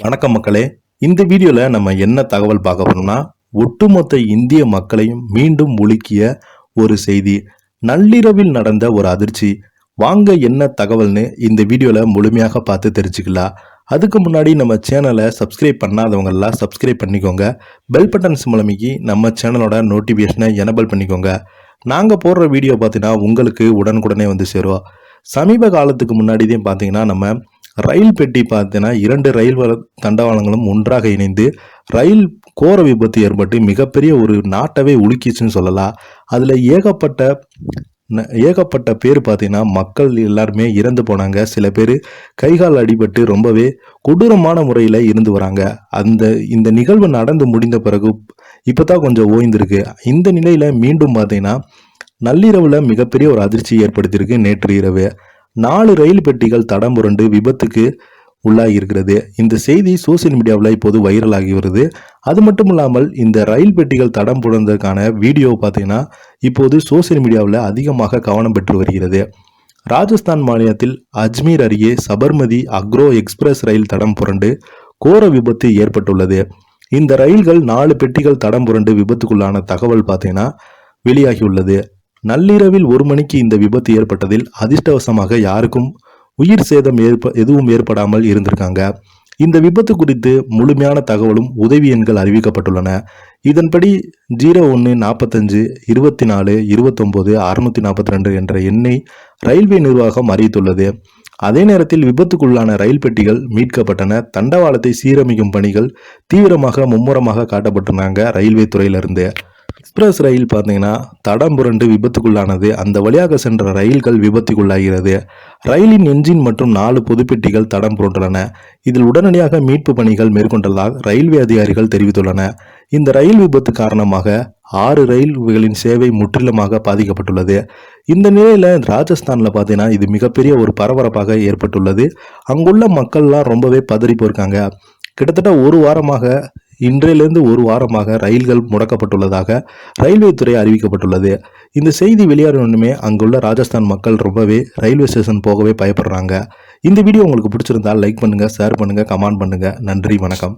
வணக்கம் மக்களே. இந்த வீடியோவில் நம்ம என்ன தகவல் பார்க்க போறோம்னா ஒட்டுமொத்த இந்திய மக்களையும் மீண்டும் ஒழுக்கிய ஒரு செய்தி. நள்ளிரவில் நடந்த ஒரு அதிர்ச்சி. வாங்க என்ன தகவல்னு இந்த வீடியோவில் முழுமையாக பார்த்து தெரிஞ்சுக்கலாம். அதுக்கு முன்னாடி நம்ம சேனலை சப்ஸ்கிரைப் பண்ணாதவங்கெல்லாம் சப்ஸ்கிரைப் பண்ணிக்கோங்க. பெல் பட்டன்ஸ் மூலமிக்கு நம்ம சேனலோட நோட்டிஃபிகேஷனை எனபிள் பண்ணிக்கோங்க. நாங்கள் போடுற வீடியோ பார்த்தீங்கன்னா உங்களுக்கு உடனுக்குடனே வந்து சேரும். சமீப காலத்துக்கு முன்னாடி பார்த்தீங்கன்னா நம்ம ரயில் பெட்டி பார்த்தீங்கன்னா இரண்டு ரயில் தண்டவாளங்களும் ஒன்றாக இணைந்து ரயில் கோர விபத்து ஏற்பட்டு மிகப்பெரிய ஒரு நாட்டவே உலுக்கிச்சுன்னு சொல்லலாம். அதில் ஏகப்பட்ட ந- ஏகப்பட்ட பேர் பார்த்தீங்கன்னா மக்கள் எல்லாருமே இறந்து போனாங்க. சில பேர் கைகால் அடிபட்டு ரொம்பவே கொடூரமான முறையில் இருந்து வராங்க. அந்த இந்த நிகழ்வு நடந்து முடிந்த பிறகு இப்போ தான் கொஞ்சம் ஓய்ந்திருக்கு. இந்த நிலையில் மீண்டும் பார்த்தீங்கன்னா நள்ளிரவில் மிகப்பெரிய ஒரு அதிர்ச்சி ஏற்படுத்தியிருக்கு நேற்று இரவு. நாலு ரயில் பெட்டிகள் தடம் புரண்டு விபத்துக்கு உள்ளாகி இருக்கிறது இந்த செய்தி சோசியல் மீடியாவில் இப்போது வைரலாகி வருது. அது மட்டும் இல்லாமல் இந்த ரயில் பெட்டிகள் தடம் புரண்டதற்கான வீடியோ பார்த்தீங்கன்னா இப்போது சோசியல் மீடியாவில் அதிகமாக கவனம் பெற்று வருகிறது. ராஜஸ்தான் மாநிலத்தில் அஜ்மீர் அருகே சபர்மதி அக்ரோ எக்ஸ்பிரஸ் ரயில் தடம் புரண்டு கோர விபத்து ஏற்பட்டுள்ளது. இந்த ரயில்கள் நாலு பெட்டிகள் தடம் புரண்டு விபத்துக்குள்ளான தகவல் பார்த்தீங்கன்னா வெளியாகியுள்ளது. நள்ளிரவில் ஒரு மணிக்கு இந்த விபத்து ஏற்பட்டதில் அதிர்ஷ்டவசமாக யாருக்கும் உயிர் சேதம் ஏற்ப எதுவும் ஏற்படாமல் இருந்திருக்காங்க. இந்த விபத்து குறித்து முழுமையான தகவலும் உதவி எண்கள் அறிவிக்கப்பட்டுள்ளன. இதன்படி ஜீரோ ஒன்று நாற்பத்தஞ்சு இருபத்தி நாலு இருபத்தொம்போது அறுநூத்தி நாற்பத்தி ரெண்டு என்ற எண்ணை ரயில்வே நிர்வாகம் அறிவித்துள்ளது. அதே நேரத்தில் விபத்துக்குள்ளான ரயில் பெட்டிகள் மீட்கப்பட்டன. தண்டவாளத்தை சீரமைக்கும் பணிகள் தீவிரமாக மும்முரமாக காட்டப்பட்டிருந்தாங்க ரயில்வே துறையிலிருந்து. எக்ஸ்பிரஸ் ரயில் பார்த்தீங்கன்னா தடம் புரண்டு விபத்துக்குள்ளானது. அந்த வழியாக சென்ற ரயில்கள் விபத்துக்குள்ளாகிறது. ரயிலின் என்ஜின் மற்றும் நாலு பொதுப்பெட்டிகள் தடம் புரண்டுள்ளன. இதில் உடனடியாக மீட்பு பணிகள் மேற்கொண்டதாக ரயில்வே அதிகாரிகள் தெரிவித்துள்ளன. இந்த ரயில் விபத்து காரணமாக ஆறு ரயில்களின் சேவை முற்றிலுமாக பாதிக்கப்பட்டுள்ளது. இந்த நிலையில் ராஜஸ்தானில் பார்த்தீங்கன்னா இது மிகப்பெரிய ஒரு பரபரப்பாக ஏற்பட்டுள்ளது. அங்குள்ள மக்கள்லாம் ரொம்பவே பதறி போயிருக்காங்க. கிட்டத்தட்ட ஒரு வாரமாக இன்றையிலிருந்து ஒரு வாரமாக ரயில்கள் முடக்கப்பட்டுள்ளதாக ரயில்வே துறை அறிவிக்கப்பட்டுள்ளது. இந்த செய்தி வெளியாகணுமே அங்குள்ள ராஜஸ்தான் மக்கள் ரொம்பவே ரயில்வே ஸ்டேஷன் போகவே பயப்படுறாங்க. இந்த வீடியோ உங்களுக்கு பிடிச்சிருந்தா லைக் பண்ணுங்கள் ஷேர் பண்ணுங்கள் கமெண்ட் பண்ணுங்க. நன்றி வணக்கம்.